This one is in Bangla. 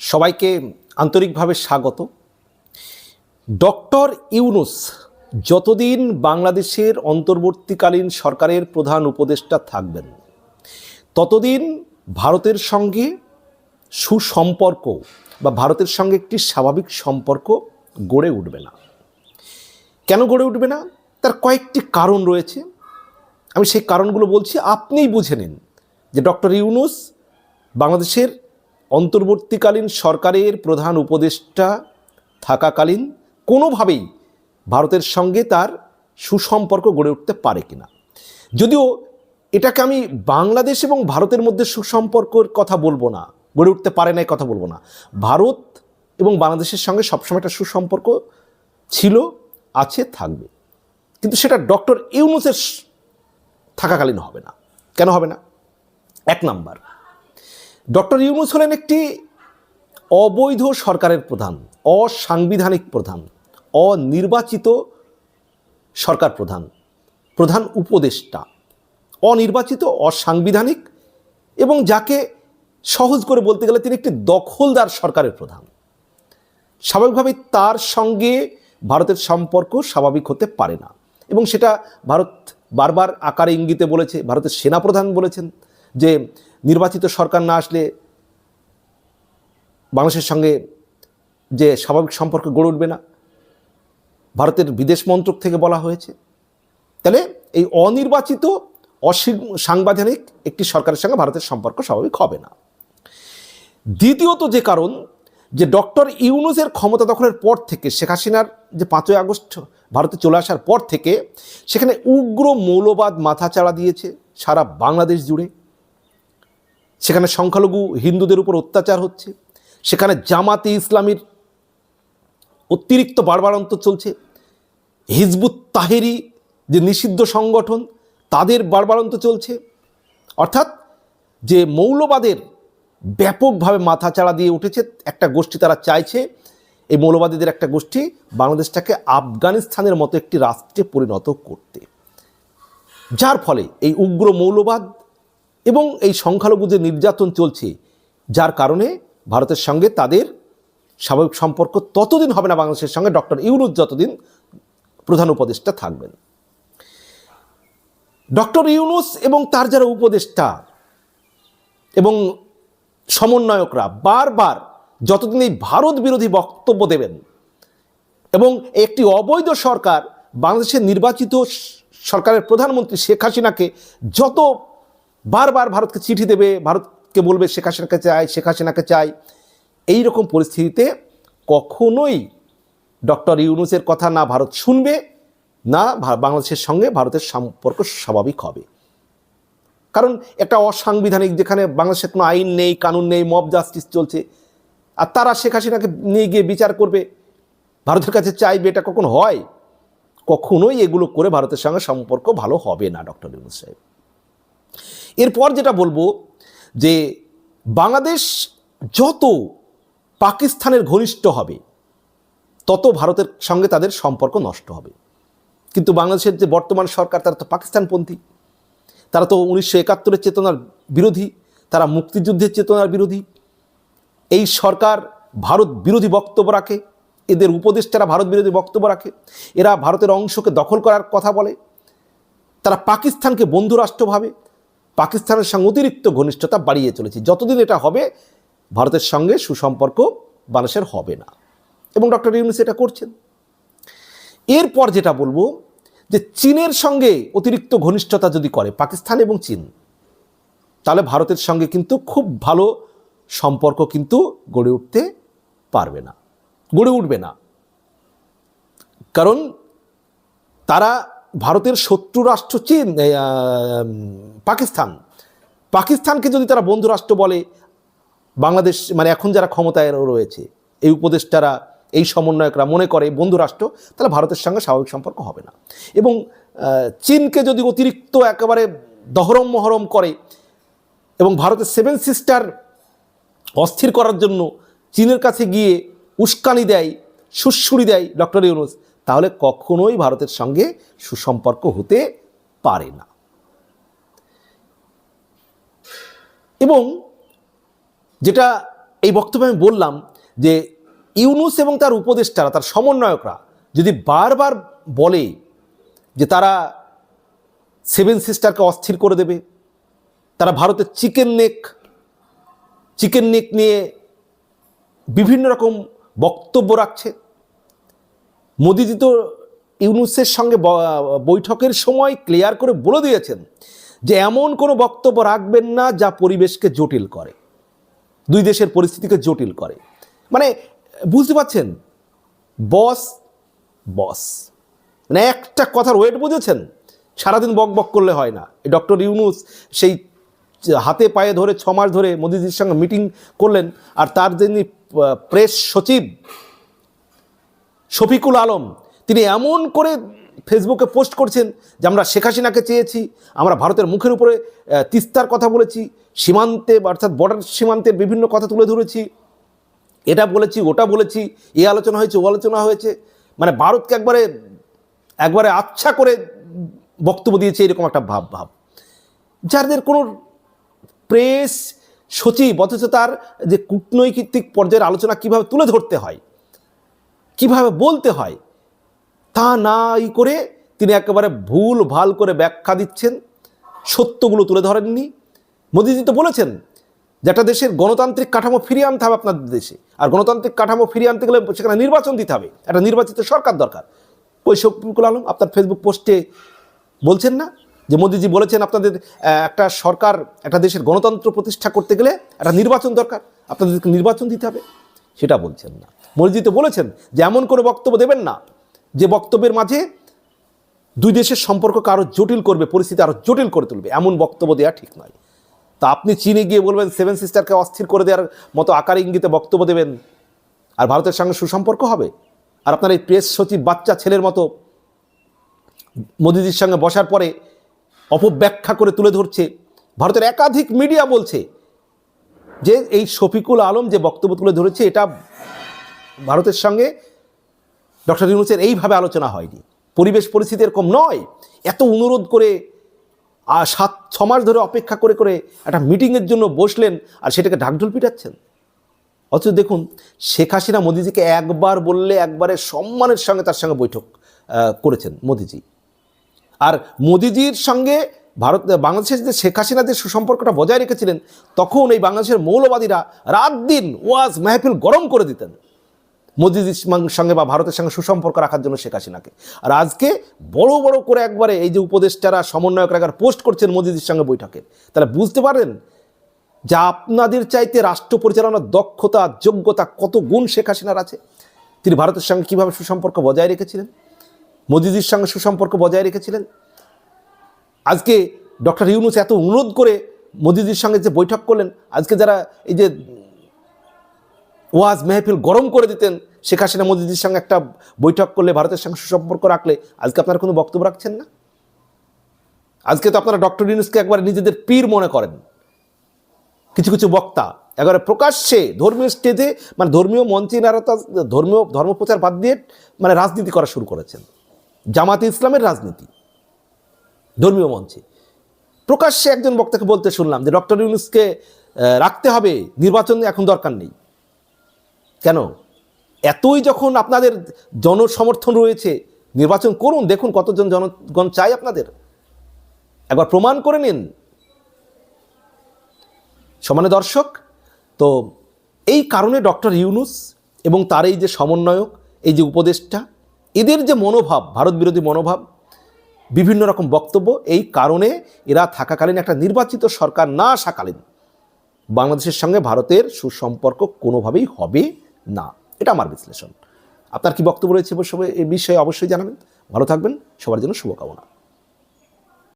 সবাইকে আন্তরিকভাবে স্বাগত। ডক্টর ইউনুস যতদিন বাংলাদেশের অন্তর্বর্তীকালীন সরকারের প্রধান উপদেষ্টা থাকবেন, ততদিন ভারতের সঙ্গে সুসম্পর্ক বা ভারতের সঙ্গে একটি স্বাভাবিক সম্পর্ক গড়ে উঠবে না। কেন গড়ে উঠবে না? তার কয়েকটি কারণ রয়েছে। আমি সেই কারণগুলো বলছি, আপনিই বুঝে নিন যে ডক্টর ইউনুস বাংলাদেশের অন্তর্বর্তীকালীন সরকারের প্রধান উপদেষ্টা থাকাকালীন কোনোভাবেই ভারতের সঙ্গে তার সুসম্পর্ক গড়ে উঠতে পারে কিনা। যদিও এটাকে আমি বাংলাদেশ এবং ভারতের মধ্যে সুসম্পর্কের কথা বলব না, গড়ে উঠতে পারে না কথা বলব না। ভারত এবং বাংলাদেশের সঙ্গে সবসময় একটা সুসম্পর্ক ছিল, আছে, থাকবে। কিন্তু সেটা ডক্টর ইউনুসের থাকাকালীন হবে না। কেন হবে না? এক নাম্বার ডক্টর ইউনুস হলেন একটি অবৈধ সরকারের প্রধান, অসাংবিধানিক প্রধান, অনির্বাচিত সরকার প্রধান প্রধান উপদেষ্টা, অনির্বাচিত, অসাংবিধানিক এবং যাকে সহজ করে বলতে গেলে তিনি একটি দখলদার সরকারের প্রধান। স্বাভাবিকভাবেই তার সঙ্গে ভারতের সম্পর্ক স্বাভাবিক হতে পারে না এবং সেটা ভারত বারবার আকারে ইঙ্গিতে বলেছে, ভারতের সেনাপ্রধান বলেছেন যে নির্বাচিত সরকার না আসলে বাংলাদেশের সঙ্গে যে স্বাভাবিক সম্পর্ক গড়ে উঠবে না। ভারতের বিদেশ মন্ত্রক থেকে বলা হয়েছে। তাহলে এই অনির্বাচিত সাংবিধানিক একটি সরকারের সঙ্গে ভারতের সম্পর্ক স্বাভাবিক হবে না। দ্বিতীয়ত যে কারণ, যে ডক্টর ইউনুসের ক্ষমতা দখলের পর থেকে, শেখ হাসিনার যে পাঁচই আগস্ট ভারতে চলে আসার পর থেকে, সেখানে উগ্র মৌলবাদ মাথাচাড়া দিয়েছে সারা বাংলাদেশ জুড়ে। সেখানে সংখ্যালঘু হিন্দুদের উপর অত্যাচার হচ্ছে, সেখানে জামাতে ইসলামীর অতিরিক্ত বাড়বাড়ন্ত চলছে, হিজবুত তাহেরি যে নিষিদ্ধ সংগঠন, তাদের বাড়বাড়ন্ত চলছে। অর্থাৎ যে মৌলবাদের ব্যাপকভাবে মাথাচাড়া দিয়ে উঠেছে, একটা গোষ্ঠী তারা চাইছে, এই মৌলবাদীদের একটা গোষ্ঠী বাংলাদেশটাকে আফগানিস্তানের মতো একটি রাষ্ট্রে পরিণত করতে। যার ফলে এই উগ্র মৌলবাদ এবং এই সংখ্যালঘুদের নির্যাতন চলছে, যার কারণে ভারতের সঙ্গে তাদের স্বাভাবিক সম্পর্ক ততদিন হবে না, বাংলাদেশের সঙ্গে ডক্টর ইউনুস যতদিন প্রধান উপদেষ্টা থাকবেন। ডক্টর ইউনুস এবং তার যারা উপদেষ্টা এবং সমন্বয়করা বারবার যতদিন এই ভারত বিরোধী বক্তব্য দেবেন এবং একটি অবৈধ সরকার বাংলাদেশের নির্বাচিত সরকারের প্রধানমন্ত্রী শেখ হাসিনাকে যত বারবার ভারতকে চিঠি দেবে, ভারতকে বলবে শেখ হাসিনাকে চাই, শেখ হাসিনাকে চাই। এই রকম পরিস্থিতিতে কখনোই ডক্টর ইউনুসের কথা না ভারত শুনবে, না বাংলাদেশের সঙ্গে ভারতের সম্পর্ক স্বাভাবিক হবে। কারণ একটা অসাংবিধানিক যেখানে বাংলাদেশের কোনো আইন নেই, কানুন নেই মব জাস্টিস চলছে, আর তারা শেখ হাসিনাকে নিয়ে গিয়ে বিচার করবে, ভারতের কাছে চাইবে, এটা কখন হয়? কখনোই এগুলো করে ভারতের সঙ্গে সম্পর্ক ভালো হবে না, ডক্টর ইউনুস সাহেব। এরপর যেটা বলব যে বাংলাদেশ যত পাকিস্তানের ঘনিষ্ঠ হবে, তত ভারতের সঙ্গে তাদের সম্পর্ক নষ্ট হবে। কিন্তু বাংলাদেশের যে বর্তমান সরকার, তারা তো পাকিস্তানপন্থী। তারা তো উনিশশো একাত্তরের চেতনার বিরোধী, তারা মুক্তিযুদ্ধের চেতনার বিরোধী। এই সরকার ভারত বিরোধী বক্তব্য রাখে, এদের উপদেষ্টারা ভারত বিরোধী বক্তব্য রাখে। এরা ভারতের অংশকে দখল করার কথা বলে। তারা পাকিস্তানকে বন্ধু রাষ্ট্র ভাবে পাকিস্তানের সঙ্গে অতিরিক্ত ঘনিষ্ঠতা বাড়িয়ে চলেছে। যতদিন এটা হবে, ভারতের সঙ্গে সুসম্পর্ক বাংলাদেশের হবে না। এবং ডক্টর ইউনুস এটা করছেন। এরপর যেটা বলব, যে চীনের সঙ্গে অতিরিক্ত ঘনিষ্ঠতা যদি করে পাকিস্তান এবং চীন, তাহলে ভারতের সঙ্গে কিন্তু খুব ভালো সম্পর্ক কিন্তু গড়ে উঠতে পারবে না, গড়ে উঠবে না। কারণ তারা ভারতের শত্রু রাষ্ট্র চীন পাকিস্তান। পাকিস্তানকে যদি তারা বন্ধু রাষ্ট্র বলে, বাংলাদেশ মানে এখন যারা ক্ষমতায় রয়েছে, এই উপদেষ্টারা, এই সমন্বয়করা মনে করে বন্ধু রাষ্ট্র, তাহলে ভারতের সঙ্গে স্বাভাবিক সম্পর্ক হবে না। এবং চীনকে যদি অতিরিক্ত একেবারে দহরম মহরম করে, এবং ভারতের সেভেন সিস্টার অস্থির করার জন্য চীনের কাছে গিয়ে উস্কানি দেয় সুশ্রুরি দেয় ডক্টর ইউনুস তাহলে কখনোই ভারতের সঙ্গে সুসম্পর্ক হতে পারে না। এবং যেটা এই বক্তব্যে আমি বললাম যে ইউনুস এবং তার উপদেষ্টারা, তার সমন্বয়করা যদি বারবার বলে যে তারা সেভেন সিস্টারকে অস্থির করে দেবে, তারা ভারতের চিকেন নেক চিকেন নেক নিয়ে বিভিন্ন রকম বক্তব্য রাখছে মোদিজি তো ইউনুসের সঙ্গে বৈঠকের সময় ক্লিয়ার করে বলে দিয়েছেন যে এমন কোনো বক্তব্য রাখবেন না যা পরিবেশকে জটিল করে, দুই দেশের পরিস্থিতিকে জটিল করে। মানে বুঝতে পারছেন? বস বস। মানে একটা কথার ওয়েট বুঝেছেন? সারাদিন বক বক করলে হয় না। ডক্টর ইউনুস সেই হাতে পায়ে ধরে ছ মাস ধরে মোদিজির সঙ্গে মিটিং করলেন, আর তার যিনি প্রেস সচিব শফিকুল আলম, তিনি এমন করে ফেসবুকে পোস্ট করছেন যে আমরা শেখ হাসিনাকে চেয়েছি, আমরা ভারতের মুখের উপরে তিস্তার কথা বলেছি, সীমান্তে অর্থাৎ বর্ডার সীমান্তের বিভিন্ন কথা তুলে ধরেছি। এটা বলেছি, ওটা বলেছি, এ আলোচনা হয়েছে, ও আলোচনা হয়েছে। মানে ভারতকে একবারে একবারে আচ্ছা করে বক্তব্য দিয়েছে এরকম একটা ভাব ভাব। যাদের কোনো প্রেস সচিব, অথচ তার যে কূটনৈতিক পর্যায়ের আলোচনা কীভাবে তুলে ধরতে হয় কীভাবে বলতে হয়? তা নাই করে তিনি একেবারে ভুল ভালো করে ব্যাখ্যা দিচ্ছেন। সত্যগুলো তুলে ধরেননি। মোদিজি তো বলেছেন যে একটা দেশের গণতান্ত্রিক কাঠামো ফিরিয়ে আনতে হবে আপনাদের দেশে। আর গণতান্ত্রিক কাঠামো ফিরিয়ে আনতে গেলে সেখানে নির্বাচন দিতে হবে। একটা নির্বাচিত সরকার দরকার। ওই শফিকুল আলম আপনার ফেসবুক পোস্টে বলছেন না? যে মোদিজি বলেছেন আপনাদের একটা সরকার, একটা দেশের গণতন্ত্র প্রতিষ্ঠা করতে গেলে একটা নির্বাচন দরকার। আপনাদেরকে নির্বাচন দিতে হবে। সেটা বলছেন না। মোদিজি তো বলেছেন যে এমন কোনো বক্তব্য দেবেন না যে বক্তব্যের মাঝে দুই দেশের সম্পর্ককে আরও জটিল করবে, পরিস্থিতি আরও জটিল করে তুলবে। এমন বক্তব্য দেওয়া ঠিক নয়। তা আপনি চীনে গিয়ে বলবেন সেভেন সিস্টারকে অস্থির করে দেওয়ার মতো আকার ইঙ্গিতে বক্তব্য দেবেন আর ভারতের সঙ্গে সুসম্পর্ক হবে? আর আপনার এই প্রেস সচিব বাচ্চা ছেলের মতো মোদিজির সঙ্গে বসার পরে অপব্যাখ্যা করে তুলে ধরছে, ভারতের একাধিক মিডিয়া বলছে যে এই শফিকুল আলম যে বক্তব্য তুলে ধরেছে, এটা ভারতের সঙ্গে ডক্টর ইউনুসের এইভাবে আলোচনা হয়নি। পরিবেশ পরিস্থিতি এরকম নয়। এত অনুরোধ করে আর সাত, ছ মাস ধরে অপেক্ষা করে করে একটা মিটিংয়ের জন্য বসলেন আর সেটাকে ঢাকঢোল পিটাচ্ছেন। অথচ দেখুন, শেখ হাসিনা মোদিজিকে একবার বললে একবারে সম্মানের সঙ্গে তার সঙ্গে বৈঠক করেছেন মোদিজি। আর মোদিজির সঙ্গে ভারত বাংলাদেশের যে শেখ হাসিনা যে সুসম্পর্কটা বজায় রেখেছিলেন, তখন এই বাংলাদেশের মৌলবাদীরা রাত দিন ওয়াজ, মেহফিল গরম করে দিতেন। মোদিজির সঙ্গে বা ভারতের সঙ্গে সুসম্পর্ক রাখার জন্য শেখ হাসিনাকে। আর আজকে বড় বড় করে একবারে এই যে উপদেষ্টারা, সমন্বয়করা একবার পোস্ট করছেন মোদিজির সঙ্গে বৈঠকে। তাহলে বুঝতে পারেন যে আপনাদের চাইতে রাষ্ট্র পরিচালনার দক্ষতা, যোগ্যতা কত গুণ শেখ হাসিনার আছে? তিনি ভারতের সঙ্গে কীভাবে সুসম্পর্ক বজায় রেখেছিলেন? মোদিজির সঙ্গে সুসম্পর্ক বজায় রেখেছিলেন? আজকে ডক্টর ইউনুস এত অনুরোধ করে মোদিজির সঙ্গে যে বৈঠক করলেন, আজকে যারা এই যে ওয়াজ মেহফিল গরম করে দিতেন, শেখ হাসিনা মোদিজির সঙ্গে একটা বৈঠক করলে, ভারতের সঙ্গে সুসম্পর্ক রাখলে, আজকে আপনারা কোনো বক্তব্য রাখছেন না? আজকে তো আপনারা ডক্টর ইউনুসকে একবার নিজেদের পীর মনে করেন। কিছু কিছু বক্তা একবারে প্রকাশ্যে ধর্মীয় স্টেজে মানে ধর্মীয় মঞ্চে এনারা তো ধর্মীয় ধর্মপ্রচার বাদ দিয়ে মানে রাজনীতি করা শুরু করেছেন। জামাতে ইসলামের রাজনীতি। ধর্মীয় মঞ্চে। প্রকাশ্যে একজন বক্তাকে বলতে শুনলাম যে, ডক্টর ইউনুসকে রাখতে হবে, নির্বাচন এখন দরকার নেই। কেন? এতই যখন আপনাদের জনসমর্থন রয়েছে, নির্বাচন করুন, দেখুন কতজন জনগণ চাই আপনাদের। একবার প্রমাণ করে নিন। সমানে দর্শক, তো এই কারণে ডক্টর ইউনুস এবং তার এই যে সমন্বয়ক, এই যে উপদেষ্টা, এদের যে মনোভাব ভারত বিরোধী মনোভাব বিভিন্ন রকম বক্তব্য। এই কারণে এরা থাকাকালীন একটা নির্বাচিত সরকার না আসাকালীন বাংলাদেশের সঙ্গে ভারতের সুসম্পর্ক কোনোভাবেই হবে না। এটা আমার বিশ্লেষণ। আপনার কি বক্তব্য রয়েছে এ বিষয়ে- অবশ্যই জানাবেন। ভালো থাকবেন। সবার জন্য শুভকামনা।